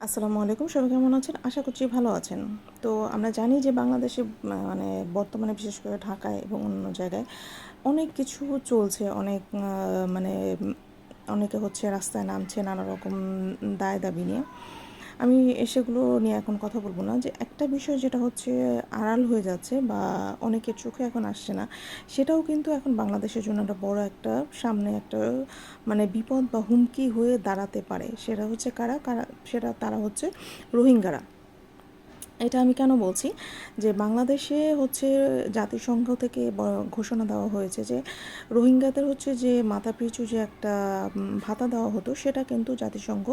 আসসালামু আলাইকুম। সবাই কেমন আছেন? আশা করছি ভালো আছেন। তো আমরা জানি যে বাংলাদেশে মানে বর্তমানে বিশেষ করে ঢাকায় এবং অন্য জায়গায় অনেক কিছু চলছে, অনেক মানে অনেকে হচ্ছে রাস্তায় নামছে নানা রকম দায় দাবি নিয়ে। আমি সেগুলো নিয়ে এখন কথা বলব না। যে একটা বিষয় যেটা হচ্ছে, আড়াল হয়ে যাচ্ছে বা অনেকের চোখে এখন আসছে না, সেটাও কিন্তু এখন বাংলাদেশের জন্য একটা বড় একটা সামনে একটা মানে বিপদ বা হুমকি হয়ে দাঁড়াতে পারে। সেটা হচ্ছে কারা? কারা? সেটা তারা হচ্ছে রোহিঙ্গারা। এটা আমি কেন বলছি? যে বাংলাদেশে হচ্ছে জাতিসংঘ থেকে ঘোষণা দেওয়া হয়েছে যে রোহিঙ্গাদের হচ্ছে যে মাথাপিছু যে একটা ভাতা দেওয়া হতো সেটা কিন্তু জাতিসংঘ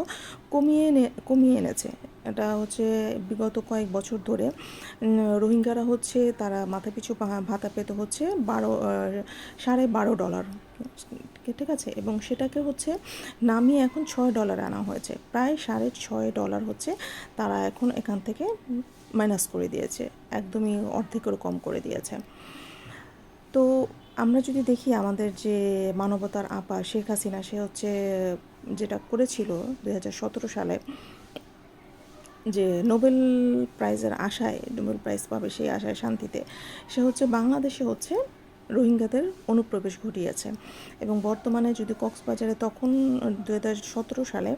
কমিয়ে এনে কমিয়ে এনেছে। এটা হচ্ছে বিগত কয়েক বছর ধরে রোহিঙ্গারা হচ্ছে তারা মাথাপিছু ভাতা পেতে হচ্ছে বারো সাড়ে বারো ডলার। ঠিক আছে এবং সেটাকে হচ্ছে নামিয়ে এখন ছয় ডলার আনা হয়েছে। প্রায় সাড়ে ছয় ডলার হচ্ছে তারা এখন এখান থেকে মাইনাস করে দিয়েছে। একদমই অর্ধেকেরও কম করে দিয়েছে। তো আমরা যদি দেখি আমাদের যে মানবতার আপা শেখ হাসিনা, সে হচ্ছে যেটা করেছিল দু হাজার সতেরো সালে, যে নোবেল প্রাইজের আশায়, নোবেল প্রাইজ পাবে সেই আশায় শান্তিতে, সে হচ্ছে বাংলাদেশে হচ্ছে রোহিঙ্গাদের অনুপ্রবেশ ঘটিয়েছে। এবং বর্তমানে যদি কক্সবাজারে তখন দু হাজার সতেরো সালে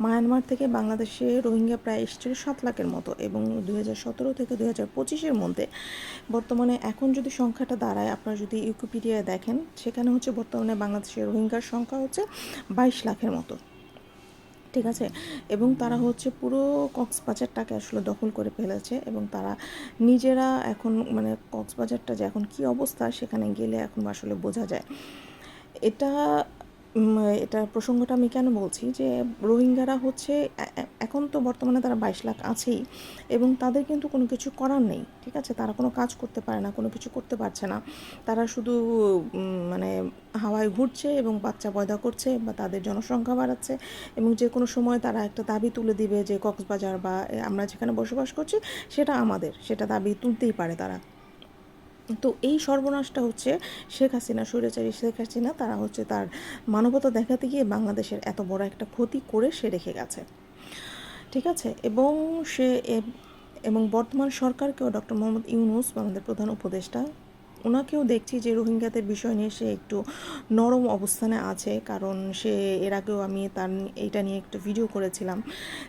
মায়ানমার থেকে বাংলাদেশে রোহিঙ্গা প্রায় এসেছিল সাত লাখের মতো এবং দু হাজার সতেরো থেকে দু হাজার পঁচিশের মধ্যে বর্তমানে এখন যদি সংখ্যাটা দাঁড়ায়, আপনারা যদি ইউকিপিডিয়ায় দেখেন, সেখানে হচ্ছে বর্তমানে বাংলাদেশের রোহিঙ্গার সংখ্যা হচ্ছে বাইশ লাখের মতো। ঠিক আছে? এবং তারা হচ্ছে পুরো কক্সবাজারটাকে আসলে দখল করে ফেলেছে এবং তারা নিজেরা এখন মানে কক্সবাজারটা যে এখন কি অবস্থা সেখানে গেলে এখন আসলে বোঝা যায়। এটা এটা প্রসঙ্গটা আমি কেন বলছি যে রোহিঙ্গারা হচ্ছে এখন তো বর্তমানে তারা বাইশ লাখ আছেই এবং তাদের কিন্তু কোনো কিছু করার নেই, ঠিক আছে? তারা কোনো কাজ করতে পারে না, কোনো কিছু করতে পারছে না। তারা শুধু মানে হাওয়ায় ঘুরছে এবং বাচ্চা পয়দা করছে বা তাদের জনসংখ্যা বাড়াচ্ছে এবং যে কোনো সময় তারা একটা দাবি তুলে দিবে যে কক্সবাজার বা আমরা যেখানে বসবাস করছি সেটা আমাদের, সেটা দাবি তুলতেই পারে তারা। তো এই সর্বনাশটা হচ্ছে শেখ হাসিনা, স্বৈরাচারী শেখ হাসিনা, তারা হচ্ছে তার মানবতা দেখাতে গিয়ে বাংলাদেশের এত বড় একটা ক্ষতি করে সে রেখে গেছে। ঠিক আছে? এবং সে এবং বর্তমান সরকারকেও ডক্টর মোহাম্মদ ইউনুস আমাদের প্রধান উপদেষ্টা ওনাকেও দেখছি যে রোহিঙ্গাদের বিষয় নিয়ে সে একটু নরম অবস্থানে আছে, কারণ সে এর আগেও আমি তার এইটা নিয়ে একটা ভিডিও করেছিলাম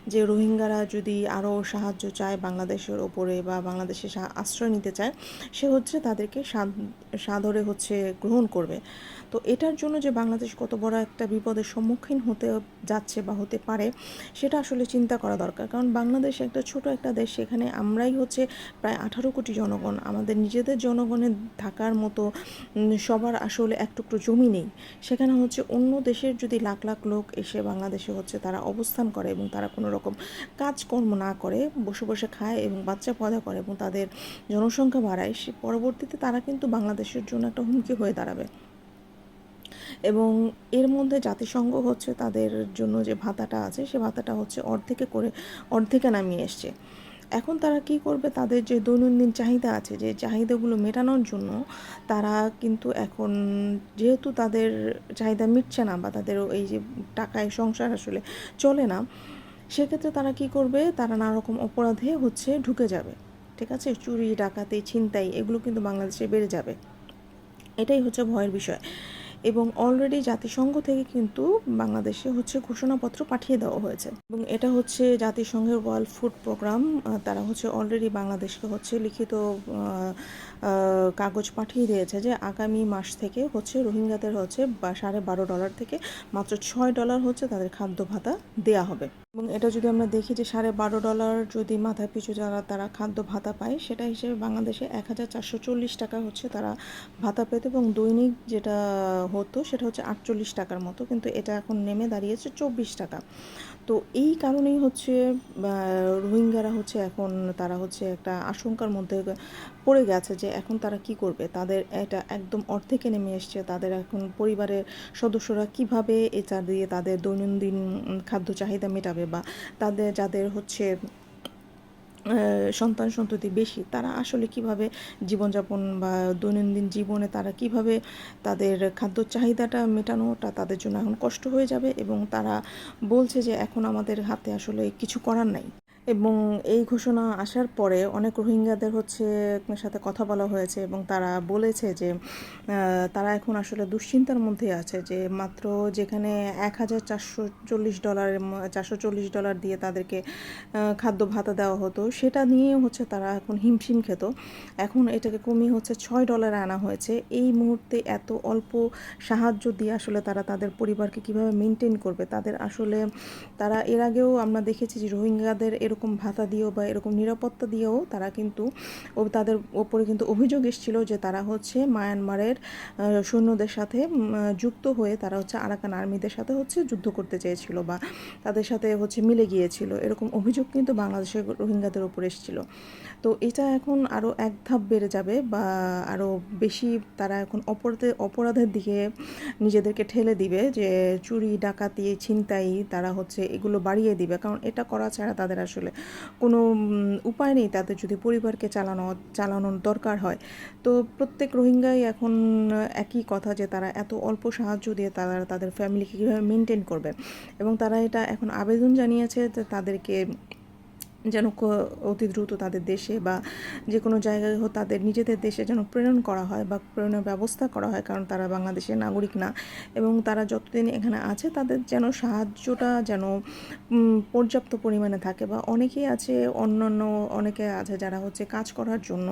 যে রোহিঙ্গারা যদি আরও সাহায্য চায় বাংলাদেশের ওপরে বা বাংলাদেশে আশ্রয় নিতে চায়, সে হচ্ছে তাদেরকে সাদ- সাদরে হচ্ছে গ্রহণ করবে। তো এটার জন্য যে বাংলাদেশ কত বড় একটা বিপদের সম্মুখীন হতে যাচ্ছে বা হতে পারে, সেটা আসলে চিন্তা করা দরকার। কারণ বাংলাদেশ একটা ছোট একটা দেশ, সেখানে আমরাই হচ্ছে প্রায় আঠারো কোটি জনগণ, আমাদের নিজেদের জনগণের থাকার মতো সবার আসলে এক টুকরো জমি নেই। সেখানে হচ্ছে অন্য দেশের যদি লাখ লাখ লোক এসে বাংলাদেশে হচ্ছে তারা অবস্থান করে এবং তারা কোনো রকম কাজকর্ম না করে, বসে বসে খায় এবং বাচ্চা পয়দা করে এবং তাদের জনসংখ্যা বাড়ায়, সে পরবর্তীতে তারা কিন্তু বাংলাদেশের জন্য একটা হুমকি হয়ে দাঁড়াবে। এবং এর মধ্যে জাতিসংঘ হচ্ছে তাদের জন্য যে ভাতাটা আছে, সে ভাতাটা হচ্ছে অর্ধেকে করে, অর্ধেকে নামিয়ে এসছে। এখন তারা কি করবে? তাদের যে দৈনন্দিন চাহিদা আছে, যে চাহিদাগুলো মেটানোর জন্য তারা কিন্তু এখন যেহেতু তাদের চাহিদা মিটছে না বা তাদের এই যে টাকায় সংসার আসলে চলে না, সেক্ষেত্রে তারা কি করবে? তারা নানা রকম অপরাধে হচ্ছে ঢুকে যাবে। ঠিক আছে? চুরি, ডাকাতি, ছিনতাই এগুলো কিন্তু বাংলাদেশে বেড়ে যাবে। এটাই হচ্ছে ভয়ের বিষয়। এবং অলরেডি জাতিসংঘ থেকে কিন্তু বাংলাদেশে হচ্ছে ঘোষণাপত্র পাঠিয়ে দেওয়া হয়েছে। এবং এটা হচ্ছে জাতিসংঘের ওয়ার্ল্ড ফুড প্রোগ্রাম তারা হচ্ছে অলরেডি বাংলাদেশকে হচ্ছে লিখিত কাগজ পাঠিয়ে দিয়েছে যে আগামী মাস থেকে হচ্ছে রোহিঙ্গাদের হচ্ছে সাড়ে বারো ডলার থেকে মাত্র ছয় ডলার হচ্ছে তাদের খাদ্য ভাতা দেওয়া হবে। এবং এটা যদি আমরা দেখি যে সাড়ে বারো ডলার যদি মাথা পিছু যারা, তারা খাদ্য ভাতা পায়, সেটা হিসেবে বাংলাদেশে এক হাজার চারশো চল্লিশ টাকা হচ্ছে তারা ভাতা পেত এবং দৈনিক যেটা হতো সেটা হচ্ছে আটচল্লিশ টাকার মতো, কিন্তু এটা এখন নেমে দাঁড়িয়েছে চব্বিশ টাকা। তো এই কারণেই হচ্ছে রোহিঙ্গারা হচ্ছে এখন, তারা হচ্ছে একটা আশঙ্কার মধ্যে পড়ে গেছে যে এখন তারা কি করবে? তাদের এটা একদম অর্ধেকে নেমে এসছে। তাদের এখন পরিবারের সদস্যরা কীভাবে এটা দিয়ে তাদের দৈনন্দিন খাদ্য চাহিদা মেটাবে? বা তাদের, যাদের হচ্ছে সন্তান সন্ততি বেশি, তারা আসলে কীভাবে জীবনযাপন বা দৈনন্দিন জীবনে তারা কীভাবে তাদের খাদ্য চাহিদাটা মেটানোটা তাদের জন্য এখন কষ্ট হয়ে যাবে এবং তারা বলছে যে এখন আমাদের হাতে আসলে কিছু করার নাই। এবং এই ঘোষণা আসার পরে অনেক রোহিঙ্গাদের হচ্ছে সাথে কথা বলা হয়েছে এবং তারা বলেছে যে তারা এখন আসলে দুশ্চিন্তার মধ্যে আছে যে, মাত্র যেখানে এক হাজার চারশো চল্লিশ ডলারের চারশো চল্লিশ ডলার দিয়ে তাদেরকে খাদ্য ভাতা দেওয়া হতো, সেটা নিয়ে হচ্ছে তারা এখন হিমশিম খেত। এখন এটাকে কমিয়ে হচ্ছে ছয় ডলার আনা হয়েছে। এই মুহূর্তে এত অল্প সাহায্য দিয়ে আসলে তারা তাদের পরিবারকে কীভাবে মেনটেন করবে? তাদের আসলে, তারা এর আগেও আমরা দেখেছি যে, রোহিঙ্গাদের এরকম এরকম ভাতা দিয়েও বা এরকম নিরাপত্তা দিয়েও তারা কিন্তু তাদের ওপরে কিন্তু অভিযোগ এসেছিল যে তারা হচ্ছে মায়ানমারের সৈন্যদের সাথে যুক্ত হয়ে তারা হচ্ছে আরাকান আর্মিদের সাথে হচ্ছে যুদ্ধ করতে চেয়েছিল বা তাদের সাথে হচ্ছে মিলে গিয়েছিল। এরকম অভিযোগ কিন্তু বাংলাদেশের রোহিঙ্গাদের ওপর এসেছিল। তো এটা এখন আরও এক ধাপ বেড়ে যাবে বা আরও বেশি তারা এখন অপরাধের অপরাধের দিকে নিজেদেরকে ঠেলে দিবে যে চুরি, ডাকাতি, ছিনতাই তারা হচ্ছে এগুলো বাড়িয়ে দিবে। কারণ এটা করা ছাড়া তাদের আসলে কোনো উপায় নেই তাদের যদি পরিবারকে চালানো, চালানোর দরকার হয়। তো প্রত্যেক রোহিঙ্গাই এখন একই কথা যে তারা এত অল্প সাহায্য দিয়ে তারা, তাদের ফ্যামিলিকে কীভাবে মেনটেন করবে? এবং তারা এটা এখন আবেদন জানিয়েছে যে তাদেরকে যেন অতি দ্রুত তাদের দেশে বা যে কোনো জায়গায় হোক তাদের নিজেদের দেশে যেন প্রেরণ করা হয় বা প্রেরণের ব্যবস্থা করা হয়, কারণ তারা বাংলাদেশের নাগরিক না। এবং তারা যতদিন এখানে আছে তাদের যেন সাহায্যটা যেন পর্যাপ্ত পরিমাণে থাকে বা অনেকেই আছে, অন্যান্য অনেকে আছে যারা হচ্ছে কাজ করার জন্য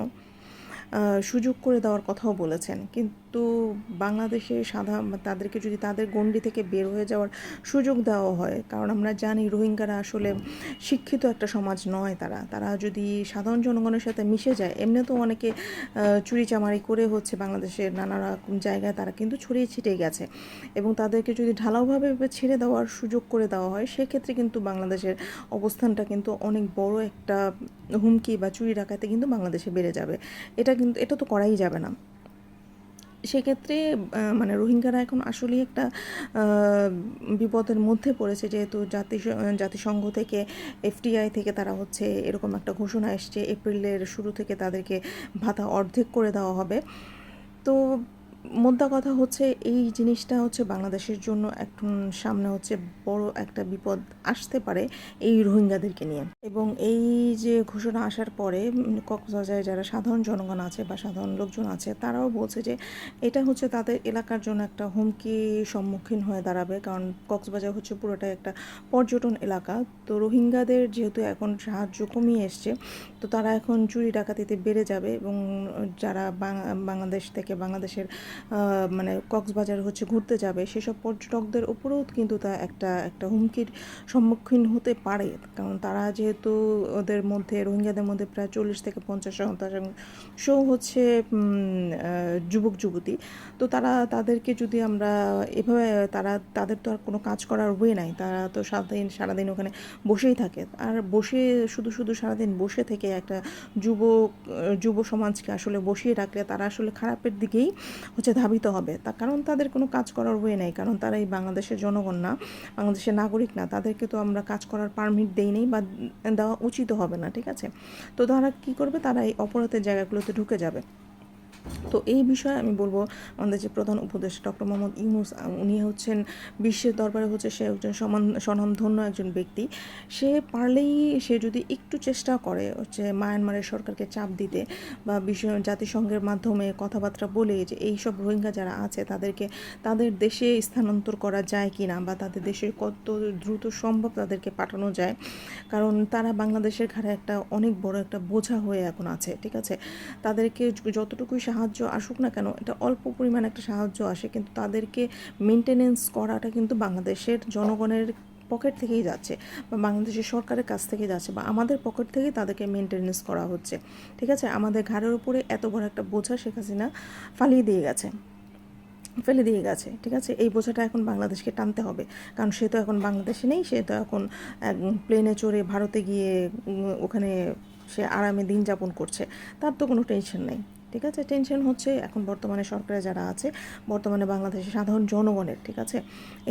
সুযোগ করে দেওয়ার কথাও বলেছেন। কিন্তু বাংলাদেশে সাধারণ তাদেরকে যদি তাদের গণ্ডি থেকে বের হয়ে যাওয়ার সুযোগ দেওয়া হয়, কারণ আমরা জানি রোহিঙ্গারা আসলে শিক্ষিত একটা সমাজ নয় তারা। তারা যদি সাধারণ জনগণের সাথে মিশে যায় এমনি তো অনেকে চুরি চামারি করে হচ্ছে বাংলাদেশের নানা রকম জায়গায় তারা কিন্তু ছড়িয়ে ছিটিয়ে গেছে। এবং তাদেরকে যদি ঢালাওভাবে ছেড়ে দেওয়ার সুযোগ করে দেওয়া হয়, সেক্ষেত্রে কিন্তু বাংলাদেশের অবস্থানটা কিন্তু অনেক বড় একটা হুমকি বা চুরি ডাকাতে কিন্তু বাংলাদেশে বেড়ে যাবে। এটা কিন্তু, এটা তো করাই যাবে না। সেক্ষেত্রে মানে রোহিঙ্গারা এখন আসলেই একটা বিপদের মধ্যে পড়েছে যেহেতু জাতি জাতিসংঘ থেকে এফটিআই থেকে তারা হচ্ছে এরকম একটা ঘোষণা এসছে, এপ্রিলের শুরু থেকে তাদেরকে ভাতা অর্ধেক করে দেওয়া হবে। তো মোদ্দা কথা হচ্ছে, এই জিনিসটা হচ্ছে বাংলাদেশের জন্য এখন সামনে হচ্ছে বড় একটা বিপদ আসতে পারে এই রোহিঙ্গাদেরকে নিয়ে। এবং এই যে ঘোষণা আসার পরে কক্সবাজারে যারা সাধারণ জনগণ আছে বা সাধারণ লোকজন আছে, তারাও বলছে যে এটা হচ্ছে তাদের এলাকার জন্য একটা হুমকি সম্মুখীন হয়ে দাঁড়াবে। কারণ কক্সবাজার হচ্ছে পুরোটাই একটা পর্যটন এলাকা। তো রোহিঙ্গাদের যেহেতু এখন সাহায্য কমিয়ে এসছে, তো তারা এখন চুরি ডাকাতিতে বেড়ে যাবে এবং যারা বাংলাদেশ থেকে বাংলাদেশের মানে কক্সবাজার হচ্ছে ঘুরতে যাবে, সেসব পর্যটকদের উপরেও কিন্তু তা একটা একটা হুমকির সম্মুখীন হতে পারে। কারণ তারা যেহেতু ওদের মধ্যে, রোহিঙ্গাদের মধ্যে প্রায় চল্লিশ থেকে পঞ্চাশ শতাংশ হচ্ছে যুবক, যুবতী। তো তারা, তাদেরকে যদি আমরা এভাবে, তারা, তাদের তো আর কোনো কাজ করার ওয়ে নাই। তারা তো সারাদিন সারাদিন ওখানে বসেই থাকে। আর বসে, শুধু শুধু সারাদিন বসে থেকে একটা যুবক যুব সমাজকে আসলে বসিয়ে রাখলে তারা আসলে খারাপের দিকেই হচ্ছে ধাবিত হবে। তা কারণ তাদের কোনো কাজ করার ওয়ে নেই, কারণ তারা এই বাংলাদেশের জনগণ না, বাংলাদেশের নাগরিক না। তাদেরকে তো আমরা কাজ করার পারমিট দেই নেই বা দেওয়া উচিত হবে না, ঠিক আছে? তো তারা কী করবে? তারা এই অপরাধের জায়গাগুলোতে ঢুকে যাবে। তো এই বিষয়ে আমি বলব আমাদের যে প্রধান উপদেষ্টা ডক্টর মোহাম্মদ ইউনুস উনি হচ্ছেন বিশ্বের দরবারে হচ্ছে সে একজন সমান, স্বনামধন্য একজন ব্যক্তি। সে পারলেই সে যদি একটু চেষ্টা করে হচ্ছে মায়ানমারের সরকারকে চাপ দিতে বা বিশ্ব জাতিসংঘের মাধ্যমে কথাবার্তা বলে যে এই সব রোহিঙ্গা যারা আছে তাদেরকে তাদের দেশে স্থানান্তর করা যায় কি না বা তাদের দেশে কত দ্রুত সম্ভব তাদেরকে পাঠানো যায়, কারণ তারা বাংলাদেশের ঘাড়ে একটা অনেক বড় একটা বোঝা হয়ে এখন আছে, ঠিক আছে? তাদেরকে যতটুকুই সাহায্য আসুক না কেন, এটা অল্প পরিমাণ একটা সাহায্য আসে, কিন্তু তাদেরকে মেনটেনেন্স করাটা কিন্তু বাংলাদেশের জনগণের পকেট থেকেই যাচ্ছে বা বাংলাদেশের সরকারের কাছ থেকে যাচ্ছে বা আমাদের পকেট থেকেই তাদেরকে মেনটেনেন্স করা হচ্ছে। ঠিক আছে? আমাদের ঘাড়ের উপরে এত বড় একটা বোঝা শেখ হাসিনা ফালিয়ে দিয়ে গেছে। ফেলে দিয়ে গেছে, ঠিক আছে? এই বোঝাটা এখন বাংলাদেশকে টানতে হবে, কারণ সে তো এখন বাংলাদেশে নেই, সে তো এখন প্লেনে চড়ে ভারতে গিয়ে ওখানে সে আরামে দিন যাপন করছে, তার তো কোনো টেনশন নেই। ঠিক আছে? টেনশন হচ্ছে এখন বর্তমানে সরকারে যারা আছে, বর্তমানে বাংলাদেশের সাধারণ জনগণের, ঠিক আছে?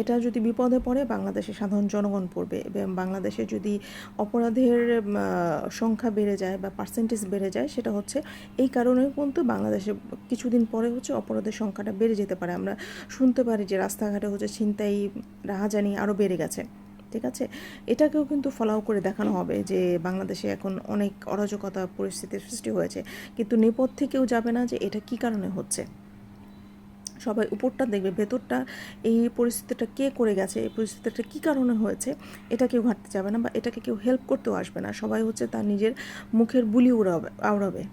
এটা যদি বিপদে পড়ে, বাংলাদেশের সাধারণ জনগণ পড়বে। এবং বাংলাদেশে যদি অপরাধের সংখ্যা বেড়ে যায় বা পার্সেন্টেজ বেড়ে যায়, সেটা হচ্ছে এই কারণে কিন্তু বাংলাদেশে কিছুদিন পরে হচ্ছে অপরাধের সংখ্যাটা বেড়ে যেতে পারে। আমরা শুনতে পারি যে রাস্তাঘাটে হচ্ছে ছিনতাই, রাহাজানি আরও বেড়ে গেছে। ঠিক আছে? এটাকেও কিন্তু ফলাও করে দেখানো হবে যে বাংলাদেশে এখন অনেক অরাজকতা পরিস্থিতির সৃষ্টি হয়েছে। কিন্তু নেপথ্যে কেউ যাবে না যে এটা কি কারণে হচ্ছে। সবাই উপরটা দেখবে, ভেতরটা, এই পরিস্থিতিটা কে করে গেছে, এই পরিস্থিতিটা কী কারণে হয়েছে, এটা কেউ ঘাটতে যাবে না বা এটাকে কেউ হেল্প করতেও আসবে না। সবাই হচ্ছে তার নিজের মুখের বুলি উড়াবে, আওড়াবে।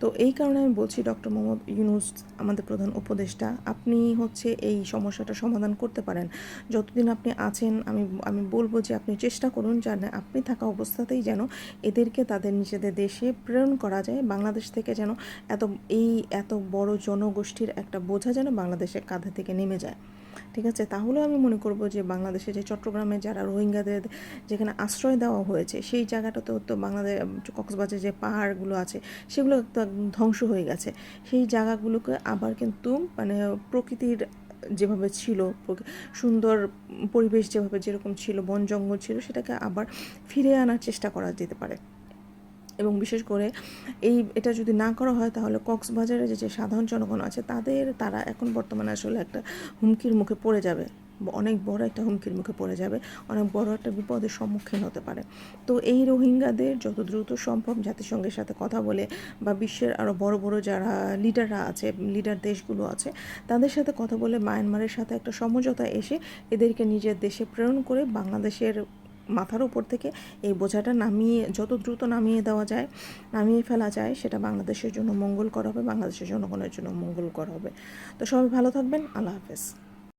তো এই কারণে আমি বলছি, ডক্টর মোহাম্মদ ইউনুস আমাদের প্রধান উপদেষ্টা, আপনি হচ্ছে এই সমস্যাটা সমাধান করতে পারেন। যতদিন আপনি আছেন, আমি আমি বলব যে আপনি চেষ্টা করুন যেন আপনি থাকা অবস্থাতেই যেন এদেরকে তাদের নিজেদের দেশে প্রেরণ করা যায়, বাংলাদেশ থেকে যেন এত, এই এত বড় জনগোষ্ঠীর একটা বোঝা যেন বাংলাদেশের কাঁধে থেকে নেমে যায়। ঠিক আছে? তাহলে আমি মনে করব যে বাংলাদেশে যে চট্টগ্রামে যারা রোহিঙ্গাদের যেখানে আশ্রয় দেওয়া হয়েছে, সেই জায়গাটাতেও তো বাংলাদেশ, কক্সবাজার যে পাহাড়গুলো আছে, সেগুলো ধ্বংস হয়ে গেছে। সেই জায়গাগুলোকে আবার কিন্তু মানে প্রকৃতির যেভাবে ছিল সুন্দর পরিবেশ যেভাবে যেরকম ছিল, বন জঙ্গল ছিল, সেটাকে আবার ফিরে আনার চেষ্টা করা যেতে পারে। এবং বিশেষ করে এই এটা যদি না করা হয়, তাহলে কক্সবাজারে যে যে সাধারণ জনগণ আছে, তাদের, তারা এখন বর্তমানে আসলে একটা হুমকির মুখে পড়ে যাবে। অনেক বড় একটা হুমকির মুখে পড়ে যাবে। অনেক বড় একটা বিপদের সম্মুখীন হতে পারে। তো এই রোহিঙ্গাদের যত দ্রুত সম্ভব জাতিসংঘের সাথে কথা বলে বা বিশ্বের আরও বড় বড় যারা লিডাররা আছে, লিডার দেশগুলো আছে, তাদের সাথে কথা বলে, মায়ানমারের সাথে একটা সমঝোতা এসে এদেরকে নিজের দেশে প্রেরণ করে বাংলাদেশের মাথার উপর থেকে এই বোঝাটা নামিয়ে, যত দ্রুত নামিয়ে দেওয়া যায়, নামিয়ে ফেলা যায়, সেটা বাংলাদেশের জন্য মঙ্গলকর হবে, বাংলাদেশের জনগণের জন্য মঙ্গলকর হবে। তো সবাই ভালো থাকবেন, আল্লাহ হাফেজ।